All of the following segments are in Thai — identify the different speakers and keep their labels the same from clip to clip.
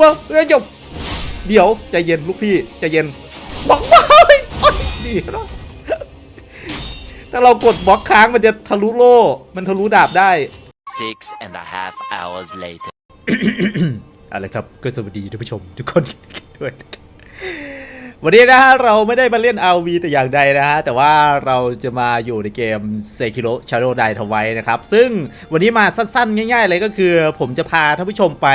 Speaker 1: ว่าเอ้ยจบเดี๋ยวใจเย็นลูกพี่ใจเย็นบล็อกมาเฮ้ยโอ๊ยดีแล้วถ้าเรากดบล็อกค้างมันจะทะลุโล่ มันทะลุดาบได้
Speaker 2: Six and a half hours later.
Speaker 1: อะไรครับก็สวัสดีท่านผู้ชมทุกคนด้วยนะครับ วันนี้นะฮะเราไม่ได้มาเล่น RV แต่อย่างใดนะฮะแต่ว่าเราจะมาอยู่ในเกม Sekiro Shadow Die Twice นะครับ ซึ่งวันนี้มาสั้นๆ ง่าย ๆ เลยก็คือ ผมจะพาท่านผู้ชมไป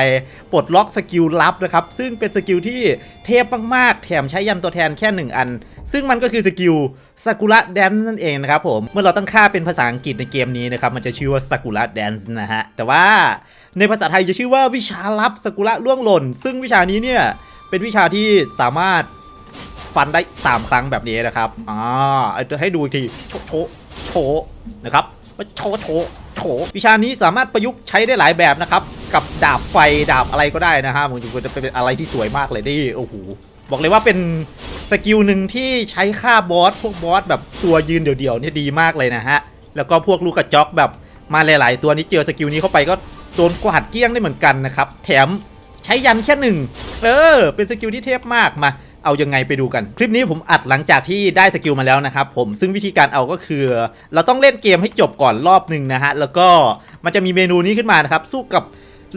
Speaker 1: ปลดล็อกสกิลลับนะครับ ซึ่งเป็นสกิลที่เทพมากๆ แถมใช้ยันตัวแทนแค่ 1 อัน ซึ่งมันก็คือสกิลซากุระแดนซ์นั่นเองนะครับผมเมื่อเราตั้งค่าเป็นภาษาอังกฤษในเกมนี้นะครับมันจะชื่อว่าซากุระแดนซ์นะฮะแต่ว่าในภาษาไทยจะชื่อว่าวิชาลับสกุระล่วงหล่น ซึ่งวิชานี้เนี่ยเป็นวิชาที่สามารถ ฟันได้ 3 ครั้งแบบนี้นะครับอ่าเอาให้ดูอีกทีโชโชโชนะครับโชโชโชวิชานี้สามารถประยุกต์ใช้ได้หลายแบบนะครับ กับดาบไฟดาบอะไรก็ได้นะฮะมันจะเป็นอะไรที่สวยมากเลยนี่โอ้โหบอกเลยว่าเป็นสกิลหนึ่งที่ใช้ฆ่าบอสพวกบอสแบบตัวยืนเดี่ยวๆเนี่ยดีมากเลยนะฮะแล้วก็พวกลูกกระจอกแบบมาหลาย ๆ ตัวนี้เจอสกิลนี้เข้าไปก็โดนกวาดเกี้ยงได้เหมือนกันนะครับ แถมใช้ยันแค่หนึ่งเออ เป็นสกิลที่เทพมากมา เอายังไงไปดูกัน คลิปนี้ผมอัดหลังจากที่ได้สกิลมาแล้วนะครับผมซึ่งวิธีการเอาก็คือ เราต้องเล่นเกมให้จบก่อนรอบหนึ่งนะฮะแล้วก็มันจะมีเมนูนี้ขึ้นมานะครับสู้กับ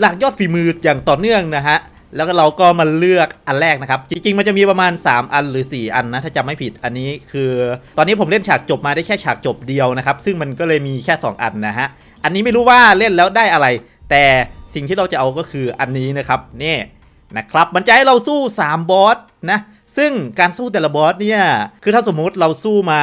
Speaker 1: หลักยอดฝีมืออย่างต่อเนื่องนะฮะแล้วก็เราก็มาเลือกอันแรกนะครับ จริง ๆ มันจะมีประมาณ 3 อันหรือ 4 อันนะ ถ้าจำไม่ผิดอันนี้คือ ตอนนี้ผมเล่นฉากจบมาได้แค่ฉากจบเดียวนะครับ ซึ่งมันก็เลยมีแค่ 2 อันนะฮะ อันนี้ไม่รู้ว่าเล่นแล้วได้อะไร แต่สิ่งที่เราจะเอาก็คืออันนี้นะครับนี่ นะครับมันจะให้เราสู้ 3 บอสนะซึ่งการสู้แต่ละบอสเนี่ยคือถ้าสมมุติเราสู้มา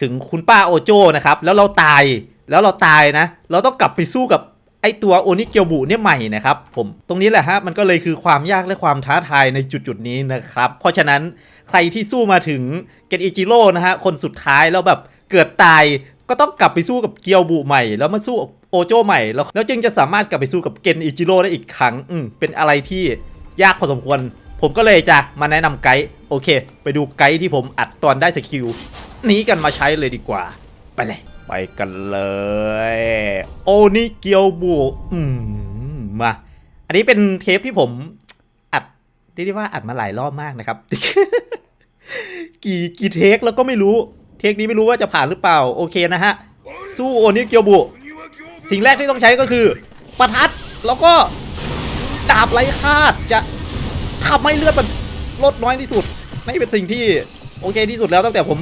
Speaker 1: ถึงคุณป้าโอโจนะครับแล้วเราตายแล้วเราตายนะ เราต้องกลับไปสู้กับไอตัวโอนิเกียวบุเนี่ยใหม่นะครับผมตรงนี้แหละฮะมันก็เลยคือความยากและความท้าทายในจุดๆนี้นะครับ เพราะฉะนั้นใครที่สู้มาถึงเกนอิจิโร่นะฮะคนสุดท้ายแล้วแบบเกิดตายก็ต้องกลับไปสู้กับเกียวบุใหม่ แล้วมาสู้กับ โอโจใหม่แล้วแล้วจึงจะสามารถกลับไปสู้กับเกนอิจิโร่ได้อีกครั้งอืมเป็นอะไรที่ยากพอสมควร ผมก็เลยจะมาแนะนำไกด์โอเค ไปดูไกด์ที่ผมอัดตอนได้สกิลนี้กันมาใช้เลยดีกว่า ไปเลย ไปกันเลย โอนิเกียวบุอืมมา อันนี้เป็นเทปที่ผมอัดเรียกได้ว่าอัดมาหลายรอบมากนะครับ กี่กี่เทคแล้วก็ไม่รู้ เทคนี้ไม่รู้ว่าจะผ่านหรือเปล่า โอเคนะฮะ สู้โอนิเกียวบุ สิ่งแรกที่ต้องใช้ก็คือ ประทัดแล้วก็ดาบไร้คาดจะทำให้เลือดมันลดน้อยที่สุดนี่เป็นสิ่งที่โอเคที่สุดแล้วตั้งแต่ผม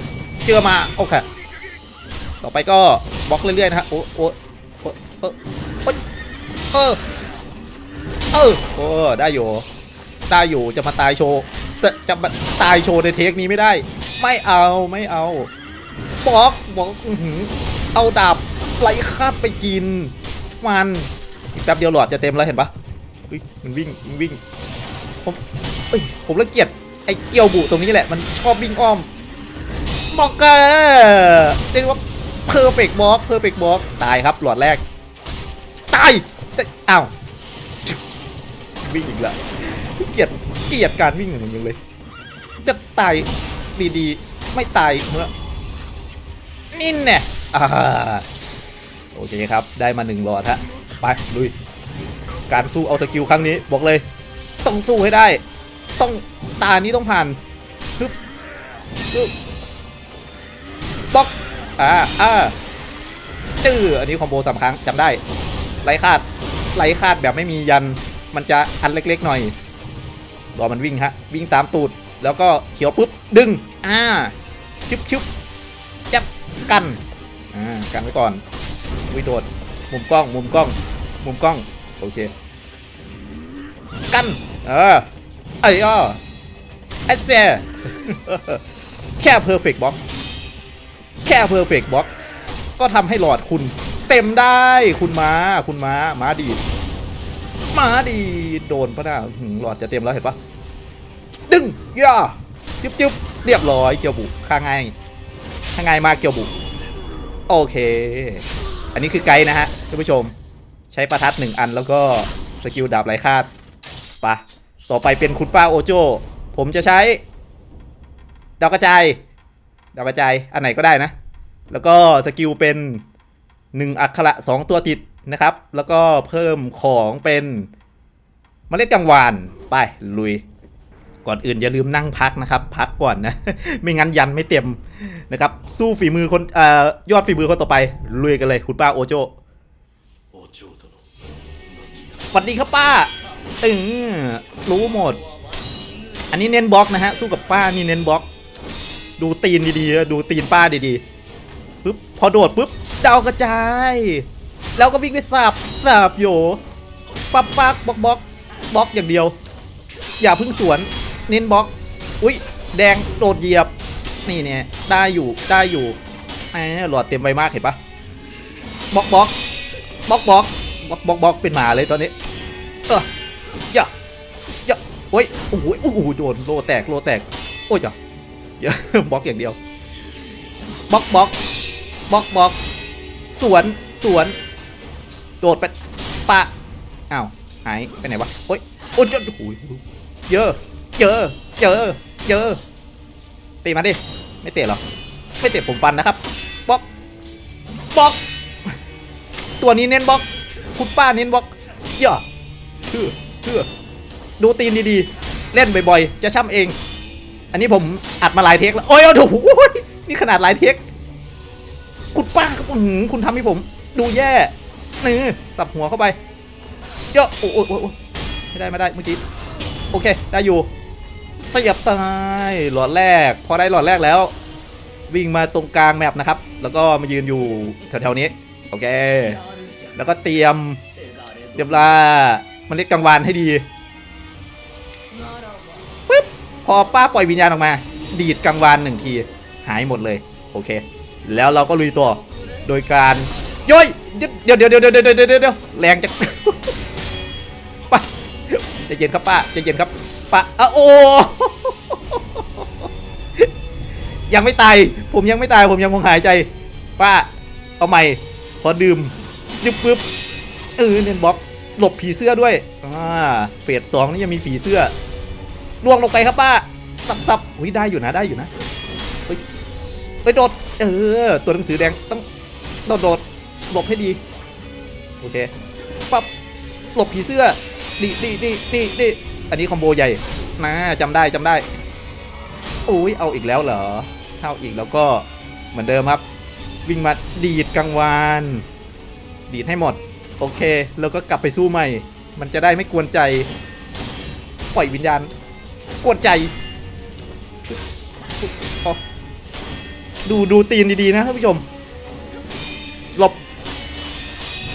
Speaker 1: เจอมาโอเคต่อไปก็บล็อกเรื่อยๆนะฮะโอ้โอ้โอ้เออเออเออโอ้ได้อยู่ได้อยู่จะมาตายโชว์จะจะมาตายโชว์ในเทคนี้ไม่ได้ ไม่เอาไม่เอาบล็อกบล็อกอื้อหือเอาดาบ ไหลคาดไปกิน มันอีกแป๊บเดียวหลอดจะเต็มแล้วเห็นปะเฮ้ยมันวิ่งมันวิ่งผมเอ้ยผมละเกียดไอ้เกียวบุตรงนี้แหละมันชอบวิ่งอ้อมบอกเกอร์เรียกว่าเพอร์เฟกบล็อกเพอร์เฟกบล็อกตายครับหลอดแรกตายอ้าววิ่งอีกแล้วเกลียดเกลียดการวิ่งองมึงยังเลย จะตายดีๆ ไม่ตายเมื่อนี่แน่อ่า โอเคครับ ได้มาหนึ่งหลอดฮะ ไปลุย การสู้เอาสกิลครั้งนี้ บอกเลย ต้องสู้ให้ได้ ต้องตานี้ต้องผ่านฮึบฮึบบล็อกอ่าอ่าจื้ออันนี้คอมโบสามครั้งจำได้ไร้คาดไร้คาดแบบไม่มียันมันจะอันเล็ก ๆ หน่อยรอมันวิ่งฮะ วิ่งตามตูด แล้วก็เขียวปุ๊บ ดึง อ่า ชึบชึบจับกัน อ่า กันไว้ก่อน วิโดดมุมกล้อง มุมกล้อง มุมกล้อง โอเค กัน เออ ไอ้ยอไอ้เซแค่เพอร์เฟกต์บ็อก แค่เพอร์เฟกต์บ็อก ก็ทำให้หลอดคุณ เต็มได้ คุณม้า คุณม้า ม้าดีดมาดีโดนปะนะหึหลอดจะเต็มแล้วเห็นปะดึงย่าจุ๊บจุ๊บเรียบร้อยเกียวบุข้างไงข้างไงมาเกียวบุ โอเค อันนี้คือไกด์นะฮะท่านผู้ชม ใช้ประทัดหนึ่งอันแล้วก็สกิลดาบไร้คาดปะต่อไปเป็นคุณป้าโอโจ ผมจะใช้ดาวกระจายดาวกระจายอันไหนก็ได้นะ แล้วก็สกิลเป็นหนึ่งอักขระสองตัวติดนะครับ แล้วก็เพิ่มของเป็นเมล็ดกังวานไปลุย ก่อนอื่นอย่าลืมนั่งพักนะครับ พักก่อนนะ ไม่งั้นยันไม่เต็มนะครับ สู้ฝีมือคนเอ่อยอดฝีมือคนต่อไปลุยกันเลยคุณป้าโอโจสวัสดีครับป้าตึงรู้หมด อันนี้เน้นบล็อกนะฮะ สู้กับป้านี่เน้นบล็อก ดูตีนดีๆดูตีนป้าดีๆปุ๊บพอโดดปุ๊บดาวกระจาย แล้วก็วิ่งไปสับสับโยปักปักบล็อกบล็อกบล็อกอย่างเดียว อย่าเพึ่งสวน เน้นบล็อก อุ้ยแดงโดดเหยียบ นี่เนี่ยได้อยู่ได้อยู่แหมหลอดเต็มไปมากเห็นปะบล็อกบล็อกบล็อกบล็อกบล็อกบล็อกบล็อกเป็นหมาเลยตอนนี้ เออย่าย่าโอ้ยโอ้โหโอ้โหโดนโลแตกโลแตก โอ้ยจ้ะอย่าบล็อกอย่างเดียวบล็อกบล็อกบล็อกบล็อกสวนสวน โดดไปปะอ้าวหายไปไหนวะโอ้ยโอ้ยโอ้โหเยอะ เยอเยอเยอตะมาดิ ไม่เตะหรอ ไม่เตะผมฟันนะครับบล็อกบล็อก ตัวนี้เน้นบล็อก คุณป้าเน้นบล็อกเยอะเชื่อเชื่อดูตีนดีๆ เล่นบ่อยๆ จะช่ำเอง อันนี้ผมอัดมาหลายเทคแล้ว โอ้ยโอ้โหนี่ขนาดหลายเทค คุณป้าครับคุณทำให้ผม ดูแย่นี่สับหัวเข้าไปเยอะโอ้โหโอ้โหไม่ได้ไม่ได้เมื่อกี้ โอเค ได้อยู่ สียบตายหลอดแรก พอได้หลอดแรกแล้ว วิ่งมาตรงกลางแมปนะครับ แล้วก็มายืนอยู่แถวๆนี้ โอเค แล้วก็เตรียมเตรียมลามันเล็ดกลางวานให้ดีปึ๊บพอป้าปล่อยวิญญาณออกมา ดีดกลางวานหนึ่งที หายหมดเลย โอเค แล้วเราก็ลุยตัวโดยการย่อยเดี๋ยวเดี๋ยวเดี๋ยวเดี๋ยวเดี๋ยวเดี๋ยวเดี๋ยวแรงจังป้าใจเย็นครับป้าใจเย็นครับ ป้าอะโอ้ยังไม่ตาย ผมยังไม่ตาย ผมยังคงหายใจ ป้า เอาใหม่ ขอดื่มยึบปึ๊บเออเน้นบล็อก หลบผีเสื้อด้วย อ่า เฟสสองนี่ยังมีผีเสื้อล่วงลงไปครับป้า สับสับอุ้ยได้อยู่นะ ได้อยู่นะ เฮ้ย เฮ้ย โดด เออ ตัวหนังสือแดงต้องโดดโดดหลบให้ดี โอเค ปั๊บ หลบผีเสื้อดีดีดีดีดี อันนี้คอมโบใหญ่นะจำได้จำได้อุ้ยเอาอีกแล้วเหรอเข้าอีกแล้วก็เหมือนเดิมครับ วิ่งมาดีดกลางวานดีดให้หมด โอเค แล้วก็กลับไปสู้ใหม่ มันจะได้ไม่กวนใจ ปล่อยวิญญาณ กวนใจดูดูตีนดี ๆ นะท่านผู้ชม หลบ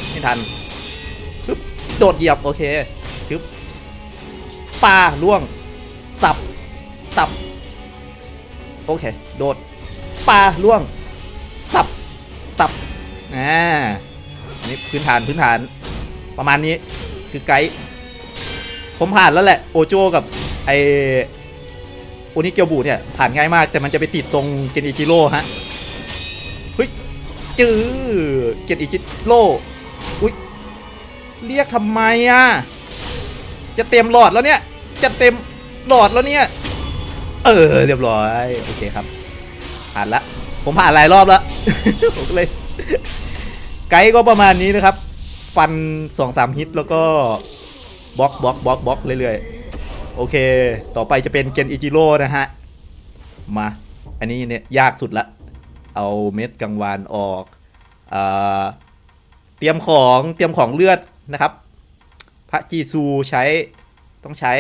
Speaker 1: ไม่ทันปึ๊บโดดเหยียบ โอเค ปลาล่วง สับ สับ โอเค โดด ปลาล่วง สับ สับ อ่า อันนี้พื้นฐานพื้นฐาน ประมาณนี้คือไกด์ ผมผ่านแล้วแหละ โอโจกับไอโอนิเกียวบูเนี่ย ผ่านง่ายมาก แต่มันจะไปติดตรงเกนอิจิโร่ฮะ เฮ้ย จื้อเกนอิจิโร่อุ้ยเรียกทำไมอะ จะเต็มหลอดแล้วเนี่ย จะเต็มหลอดแล้วเนี่ย เออ เรียบร้อย โอเคครับ ผ่านละ ผมผ่านหลายรอบแล้วผมเลย ไกด์ก็ประมาณนี้นะครับ ฟันสองสามฮิตแล้วก็บล็อกบล็อกบล็อกบล็อกเรื่อยๆ โอเค ต่อไปจะเป็นเกนอิจิโร่นะฮะ มา อันนี้เนี่ยยากสุดละ เอาเม็ดกังวานออกอเตรียมของเตรียมของเลือดนะครับ พระจีซูใช้ต้องใช้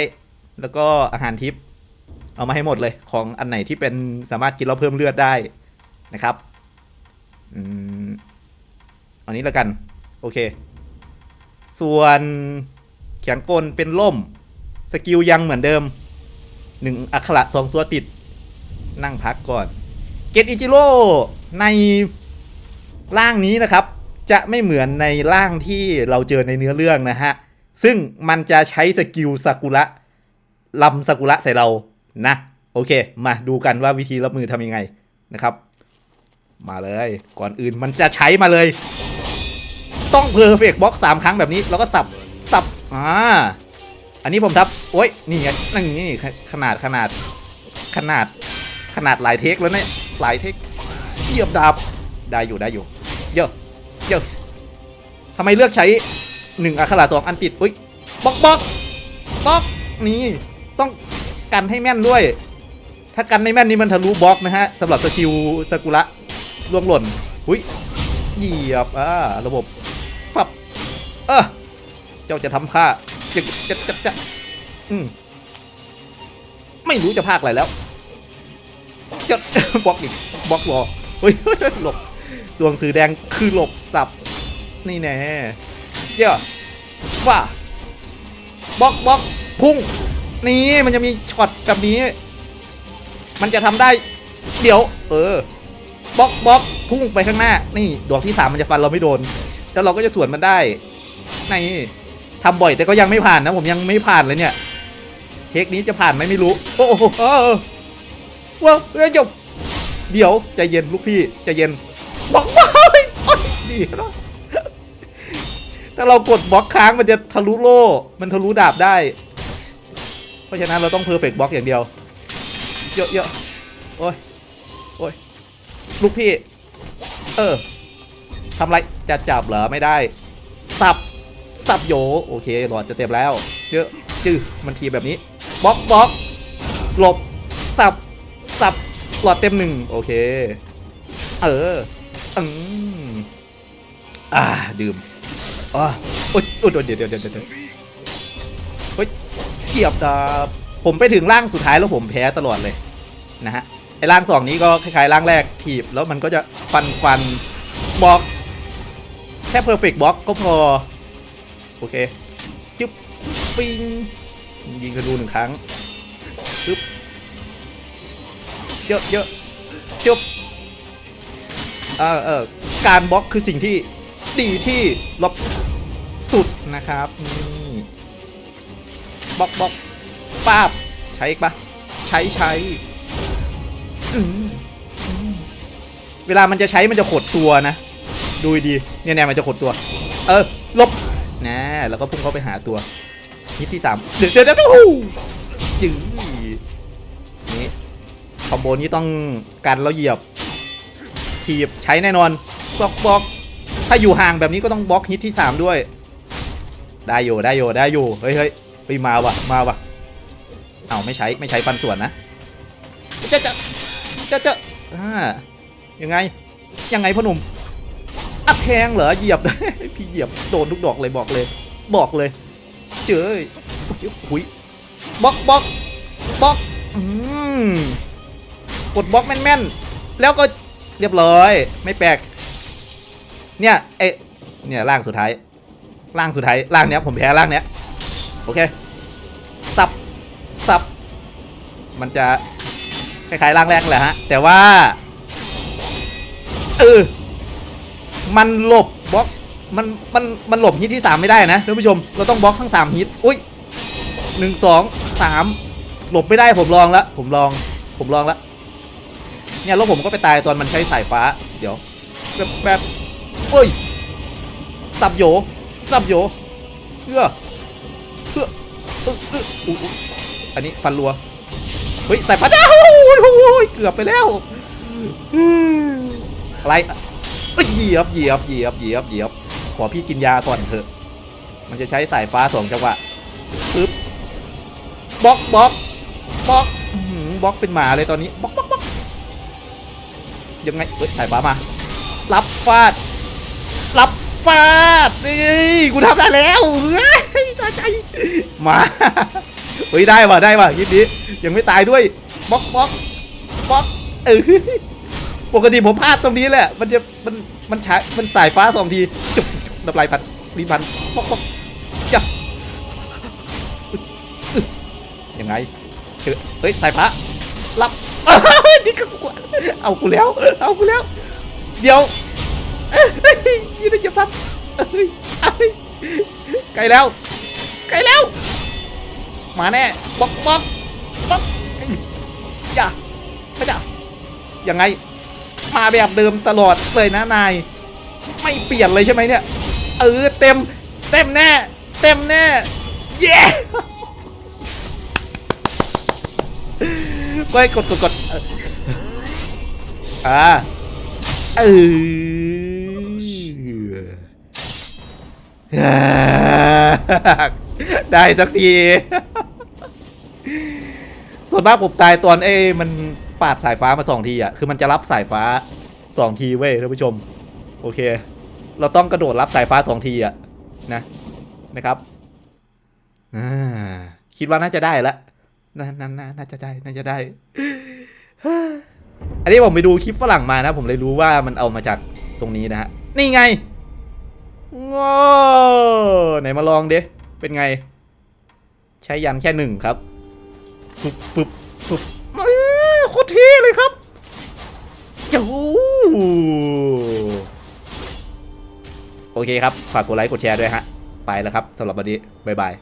Speaker 1: แล้วก็อาหารทิพย์เอามาให้หมดเลยของอันไหนที่เป็นสามารถกินแล้วเพิ่มเลือดได้นะครับอืมอานี้แล้วกัน โอเค ส่วนแขนกลเป็นล่ม สกิลยังเหมือนเดิมหนึ่งอักขระสองตัวติด นั่งพักก่อน เกตอิจิโร่ในร่างนี้นะครับ จะไม่เหมือนในร่างที่เราเจอในเนื้อเรื่องนะฮะ ซึ่งมันจะใช้สกิลซากุระ ลำซากุระใส่เรานะ โอเค มาดูกันว่าวิธีรับมือทำยังไงนะครับ มาเลย ก่อนอื่นมันจะใช้มาเลย ต้องเพอร์เฟกบ็อกสามครั้งแบบนี้ แล้วก็สับ สับ อ่า อันนี้ผมทับ โอ้ย นี่ไงนั่นนี่ขนาดขนาด ขนาด ขนาดหลายเทคแล้วเนี่ย หลายเทคเหยียบดาบ ได้อยู่ได้อยู่ เยอะ เยอะทำไมเลือกใช้หนึ่งอัคราสองอันติด อุ้ยบล็อกบล็อกบล็อกนี่ ต้องกันให้แม่นด้วย ถ้ากันไม่แม่นนี่มันทะลุบล็อกนะฮะสำหรับสกิลสกุระล่วงหล่นหุยเหยียบอ่าระบบปับเออเจ้าจะทำค่าจะจะจะจะอืมไม่รู้จะพากอะไรแล้วจะบล็อกอีกบล็อกวอเฮ้ยหลบดวงสือแดงคือหลบสับนี่แน่เดี๋ยวว่าบล็อกบล็อกพุ่ง นี่มันจะมีช็อตแบบนี้ มันจะทำได้ เดี๋ยว เออบล็อกบล็อกพุ่งไปข้างหน้า นี่ดอกที่สามมันจะฟันเราไม่โดน แล้วเราก็จะสวนมันได้นี่ทำบ่อยแต่ก็ยังไม่ผ่านนะ ผมยังไม่ผ่านเลยเนี่ยเทคนี้จะผ่านไหมไม่รู้ โอ้โหเออว้าวเอ้ยจบเดี๋ยวใจเย็นลูกพี่ใจเย็นบล็อกบล็อกดีแล้วถ้าเรากดบล็อกค้างมันจะทะลุโล่ มันทะลุดาบได้ ราะฉะนั้นเราต้องเพอร์เฟกต์บล็อกอย่างเดียว เยอะเยอะโอ้ยโอ้ยลูกพี่ เออทำไรจะจับเหรอไม่ได้ สับ สับโยโอเคหลอดจะเต็มแล้ว เยอะจื้อมันทีแบบนี้บล็อกบล็อกหลบ สับ สับหลอดเต็มหนึ่งโอเค เอออืมอ่าดื่มอ่าโอ๊ยโอ๊ยเดี๋ยวเดี๋ยวเดี๋ยวเดี๋ยวเดี๋ยว เกียบดาบผมไปถึงร่างสุดท้ายแล้วผมแพ้ตลอดเลยนะฮะไอ้ร่างสองนี้ก็คล้ายๆร่างแรกถีบแล้วมันก็จะฟันฟันบล็อกแค่เพอร์เฟกต์บล็อกก็พอ โอเคจึ๊บปิงยิงกระดูหนึ่งครั้งจึ๊บเยอะเยอะจุ๊บเออเออการบล็อกคือสิ่งที่ดีที่ลบสุดนะครับ บล็อกบล็อกป้าบใช้อีกปะใช้ใช้เวลามันจะใช้มันจะขดตัวนะดูดีเนี่ยเนี่ยมันจะขดตัว เออลบนะแล้วก็พุ่งเข้าไปหาตัวฮิตที่สามเดี๋ยวเดี๋ยวเดี๋ยวโอ้โหจื้อนี่คอมโบนี้ต้องกันแล้วเหยียบทีบใช้แน่นอนบล็อกบล็อกถ้าอยู่ห่างแบบนี้ก็ต้องบล็อกฮิตที่สามด้วย ได้อยู่ได้อยู่ได้อยู่เฮ้ยเฮ้ย ฮ้ยมาว่ะมาว่ะเอาไม่ใช้ไม่ใช้ฟันส่วนนะจะจะจะจะอ่ายังไงยังไงพ่อหนุ่มอัดแทงเหรอเหยียบพี่เหยียบโดนทุกดอกเลยบอกเลย บอกเลย เจอเจ้ยหุยบล็อกบล็อกบล็อกอืมกดบล็อกแม่นๆแล้วก็เรียบร้อย ไม่แปลกเนี่ยเอะเนี่ยร่างสุดท้ายร่างสุดท้ายร่างเนี้ยผมแพ้ร่างเนี้ยโอเค มันจะคล้ายๆร่างแรกแหละฮะ แต่ว่า เออ มันหลบบล็อก มัน มัน มันหลบฮิตที่สามไม่ได้นะท่านผู้ชม เราต้องบล็อกทั้งสามฮิต อุ้ยหนึ่งสองสามหลบไม่ได้ผมลองแล้วผมลอง ผมลองแล้วเนี่ยแล้วผมก็ไปตายตอนมันใช้สายฟ้า เดี๋ยวแบบแบบเอ้ยสับโยสับโยเพื่อเพื่อเออเอออุ๊ยอุ๊ยอันนี้ฟันรัว ฮ้ยใส่ฟันอ้าวโอ้ยโอ้ยเกือบไปแล้วอะไรเหยียบเหยียบเหยียบเหยียบเหยียบขอพี่กินยาก่อนเถอะ มันจะใช้สายฟ้าสองจังหวะปึ๊บบล็อกบล็อกบล็อกบล็อกเป็นหมาเลยตอนนี้บล็อกบล็อกบล็อกยังไงเฮ้ยสายฟ้ามา รับฟาด รับฟาดนี่กูทำได้แล้วเฮ้ยตายใจมา เฮ้ยได้ว่ะได้ว่ะยิบนี้ยังไม่ตายด้วยบล็อกบล็อกบล็อกเออปกติผมพลาดตรงนี้แหละ มันจะมันมันใช้มันสายฟ้าสองทีจุบจุบน้ำลายพันรีพันบล็อกบล็อกจ้ะอึ๊ะยังไงเฮ้ยสายฟ้ารับนี่ก็กเอากูแล้ว เอากูแล้ว เดี๋ยวเอ้ยยืนจะพับเอ้ยเอ้ยไกลแล้วไกลแล้ว มาแน่บล็อกบล็อกบล็อกอย่าไม่จ้ะยังไง มาแบบเดิมตลอดเลยนะนาย ไม่เปลี่ยนเลยใช่ไหมเนี่ยเออเต็ม เต็มแน่ เต็มแน่ เย้ไปกดกดกดเอออ่าเออได้สักที ส่วนมากผมตายตอนเอ้มันปาดสายฟ้ามาสองทีอะ คือมันจะรับสายฟ้าสองทีเว้ยท่านผู้ชม โอเค เราต้องกระโดดรับสายฟ้าสองทีอะนะนะครับอ่าคิดว่าน่าจะได้ละน่าน่าน่าน่าจะได้น่าจะได้ อันนี้ผมไปดูคลิปฝรั่งมานะ ผมเลยรู้ว่ามันเอามาจากตรงนี้นะฮะ นี่ไงว้าไหนมาลองดิเป็นไง ใช้ยันแค่หนึ่งครับ ฟึบฟึบฟึบเอ้ยโคตรเท่เลยครับจูโอเคครับ ฝากกดไลค์กดแชร์ด้วยฮะ ไปแล้วครับสำหรับวันนี้ บ๊ายบาย